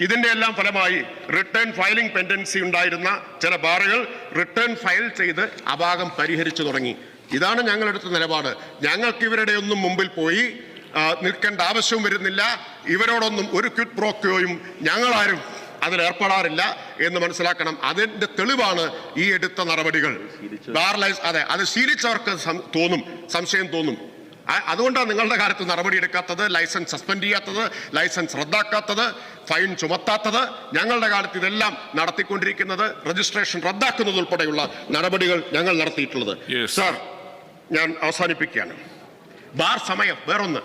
ഇതിന്റെ എല്ലാം ഫലമായി റിട്ടേൺ ഫയലിംഗ് പെൻഡൻസി ഉണ്ടായിരുന്ന ചില ബാറുകൾ റിട്ടേൺ ഫയൽ ചെയ്ത് അഭാഗം പരിഹരിച്ചു തുടങ്ങി. ഇതാണ് ഞങ്ങളെടുത്ത നിലപാട്. ഞങ്ങൾക്ക് ഇവരുടെ ഒന്നും മുമ്പിൽ പോയി നിൽക്കേണ്ട ആവശ്യവും വരുന്നില്ല. ഇവരോടൊന്നും ഒരു ക്വിറ്റ് പ്രോക്യോയും ഞങ്ങളാരും അതിൽ ഏർപ്പെടാറില്ല എന്ന് മനസ്സിലാക്കണം. അതിന്റെ തെളിവാണ് ഈ എടുത്ത നടപടികൾ. ബാർ ലൈസ് അതെ അത് ശീലിച്ചവർക്ക് തോന്നും സംശയം തോന്നും. അതുകൊണ്ടാണ് നിങ്ങളുടെ കാര്യത്തിൽ നടപടി എടുക്കാത്തത് ലൈസൻസ് സസ്പെൻഡ് ചെയ്യാത്തത് ലൈസൻസ് റദ്ദാക്കാത്തത് ഫൈൻ ചുമത്താത്തത്. ഞങ്ങളുടെ കാലത്ത് ഇതെല്ലാം നടത്തിക്കൊണ്ടിരിക്കുന്നത് രജിസ്ട്രേഷൻ റദ്ദാക്കുന്നത് ഉൾപ്പെടെയുള്ള നടപടികൾ ഞങ്ങൾ നടത്തിയിട്ടുള്ളത്. സാർ ഞാൻ അവസാനിപ്പിക്കുകയാണ്. ബാർ സമയം വേറൊന്ന്.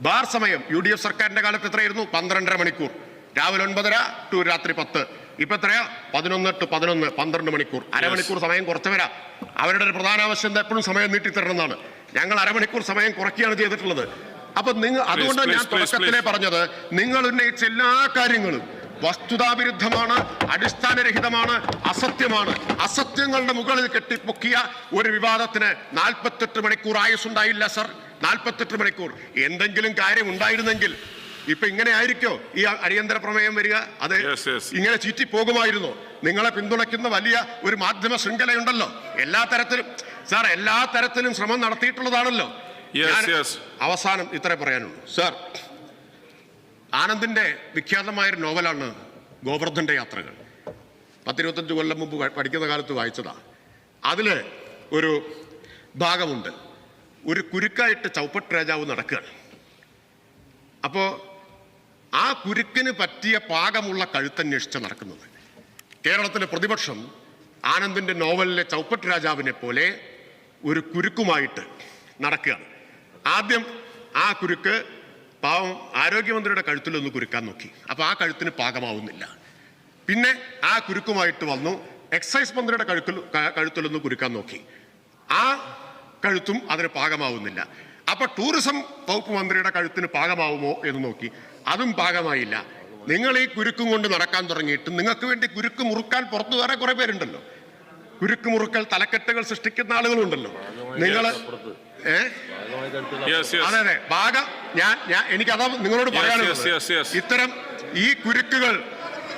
ബാർ സമയം യു ഡി എഫ് സർക്കാരിന്റെ കാലത്ത് എത്രയായിരുന്നു? പന്ത്രണ്ടര മണിക്കൂർ. രാവിലെ ഒൻപതര ടു രാത്രി പത്ത്. ഇപ്പൊ എത്രയാ? പതിനൊന്ന് ടു പതിനൊന്ന് പന്ത്രണ്ട് മണിക്കൂർ. അരമണിക്കൂർ സമയം കുറച്ചവരാ. അവരുടെ ഒരു പ്രധാന ആവശ്യം എപ്പോഴും സമയം നീട്ടിത്തരണമെന്നാണ്. ഞങ്ങൾ അരമണിക്കൂർ സമയം കുറയ്ക്കുകയാണ് ചെയ്തിട്ടുള്ളത്. അപ്പൊ നിങ്ങൾ അതുകൊണ്ടാണ് ഞാൻ തുടക്കത്തിലെ പറഞ്ഞത്. നിങ്ങൾ ഉന്നയിച്ച എല്ലാ കാര്യങ്ങളും വസ്തുതാവിരുദ്ധമാണ് അടിസ്ഥാനരഹിതമാണ് അസത്യമാണ്. അസത്യങ്ങളുടെ മുകളിൽ കെട്ടിപ്പൊക്കിയ ഒരു വിവാദത്തിന് നാൽപ്പത്തെട്ട് മണിക്കൂർ ആയുസ്സുണ്ടായില്ല സർ. നാൽപ്പത്തെട്ട് മണിക്കൂർ. എന്തെങ്കിലും കാര്യം ഉണ്ടായിരുന്നെങ്കിൽ ഇപ്പൊ ഇങ്ങനെ ആയിരിക്കോ? ഈ അടിയന്തര പ്രമേയം വരിക? അത്. ഇങ്ങനെ ചീറ്റി പോകുമായിരുന്നു നിങ്ങളെ പിന്തുണയ്ക്കുന്ന വലിയ ഒരു മാധ്യമ ശൃംഖലയുണ്ടല്ലോ. എല്ലാ തരത്തിലും സാർ എല്ലാ തരത്തിലും ശ്രമം നടത്തിയിട്ടുള്ളതാണല്ലോ. അവസാനം ഇത്രേ പറയാനുള്ളൂ. സാർ ആനന്ദിന്റെ വിഖ്യാതമായ ഒരു നോവലാണ് ഗോവർദ്ധന്റെ യാത്രകൾ. പത്തിരുപത്തഞ്ച് കൊല്ലം മുമ്പ് പഠിക്കുന്ന കാലത്ത് വായിച്ചതാണ് അതിൽ ഒരു ഭാഗമുണ്ട്. ഒരു കുരുക്കായിട്ട് ചൗപ്പട്ട് രാജാവ് നടക്കുകയാണ് അപ്പോ ആ കുരുക്കിന് പറ്റിയ പാകമുള്ള കഴുത്തന്വേഷിച്ച് നടക്കുന്നത്. കേരളത്തിലെ പ്രതിപക്ഷം ആനന്ദിന്റെ നോവലിലെ ചൗപ്പട്ട് രാജാവിനെ പോലെ ഒരു കുരുക്കുമായിട്ട് നടക്കുകയാണ്. ആദ്യം ആ കുരുക്ക് പാവം ആരോഗ്യമന്ത്രിയുടെ കഴുത്തിലൊന്ന് കുരുക്കാൻ നോക്കി. അപ്പോൾ ആ കഴുത്തിന് പാകമാവുന്നില്ല. പിന്നെ ആ കുരുക്കുമായിട്ട് വന്നു എക്സൈസ് മന്ത്രിയുടെ ഒന്ന് കഴുത്തിലൊന്ന് കുരുക്കാൻ നോക്കി. ആ കഴുത്തും അതിന് പാകമാവുന്നില്ല. അപ്പൊ ടൂറിസം വകുപ്പ് മന്ത്രിയുടെ കഴുത്തിന് പാകമാവുമോ എന്ന് നോക്കി. അതും പാകമായില്ല. നിങ്ങൾ ഈ കുരുക്കും കൊണ്ട് നടക്കാൻ തുടങ്ങിയിട്ട് നിങ്ങൾക്ക് വേണ്ടി കുരുക്ക് മുറുക്കാൻ പുറത്തു വേറെ കുറെ പേരുണ്ടല്ലോ. കുരുക്ക് മുറുക്കൽ തലക്കെട്ടുകൾ സൃഷ്ടിക്കുന്ന ആളുകളുണ്ടല്ലോ. നിങ്ങൾ. അതെ അതെ. ഭാഗ ഞാൻ ഞാൻ എനിക്ക് അതാ നിങ്ങളോട് yes, പറയാനുള്ളത്. yes, yes. ഇത്തരം ഈ കുരുക്കുകൾ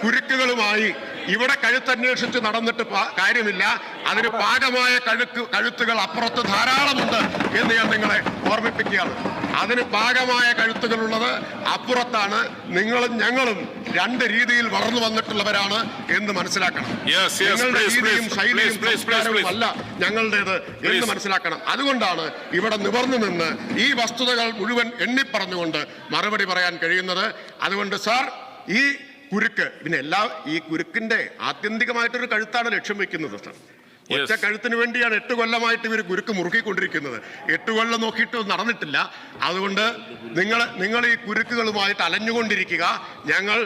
കുരുക്കുകളുമായി ഇവിടെ കഴുത്തന്വേഷിച്ച് നടന്നിട്ട് കാര്യമില്ല. അതിന് പാകമായ കഴുക്ക് കഴുത്തുകൾ അപ്പുറത്ത് ധാരാളമുണ്ട് എന്ന് ഞാൻ നിങ്ങളെ ഓർമ്മിപ്പിക്കുകയാണ്. അതിന് പാകമായ കഴുത്തുകളുള്ളത് അപ്പുറത്താണ്. നിങ്ങളും ഞങ്ങളും രണ്ട് രീതിയിൽ വളർന്നു വന്നിട്ടുള്ളവരാണ് എന്ന് മനസ്സിലാക്കണം. നിങ്ങളുടെ രീതിയും ശൈലിയും സംസ്കാരവും അല്ല ഞങ്ങളുടേത് എന്ന് മനസ്സിലാക്കണം. അതുകൊണ്ടാണ് ഇവിടെ നിവർന്നു നിന്ന് ഈ വസ്തുതകൾ മുഴുവൻ എണ്ണിപ്പറഞ്ഞുകൊണ്ട് മറുപടി പറയാൻ കഴിയുന്നത്. അതുകൊണ്ട് സാർ ഈ കുരുക്ക് പിന്നെ എല്ലാ ഈ കുരുക്കിന്റെ ആത്യന്തികമായിട്ടൊരു കഴുത്താണ് ലക്ഷ്യം വെക്കുന്നത് സാർ. ഒറ്റ കഴുത്തിന് വേണ്ടിയാണ് എട്ട് കൊല്ലമായിട്ട് ഇവർ കുരുക്ക് മുറുക്കിക്കൊണ്ടിരിക്കുന്നത്. എട്ട് കൊല്ലം നോക്കിയിട്ട് നടന്നിട്ടില്ല. അതുകൊണ്ട് നിങ്ങൾ നിങ്ങൾ ഈ കുരുക്കുകളുമായിട്ട് അലഞ്ഞുകൊണ്ടിരിക്കുക. ഞങ്ങൾ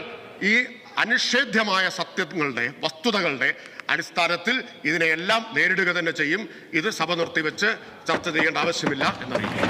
ഈ അനിഷേധ്യമായ സത്യങ്ങളുടെ വസ്തുതകളുടെ അടിസ്ഥാനത്തിൽ ഇതിനെയെല്ലാം നേരിടുക തന്നെ ചെയ്യും. ഇത് സഭ നിർത്തിവെച്ച് ചർച്ച ചെയ്യേണ്ട ആവശ്യമില്ല എന്നറിയിക്കും.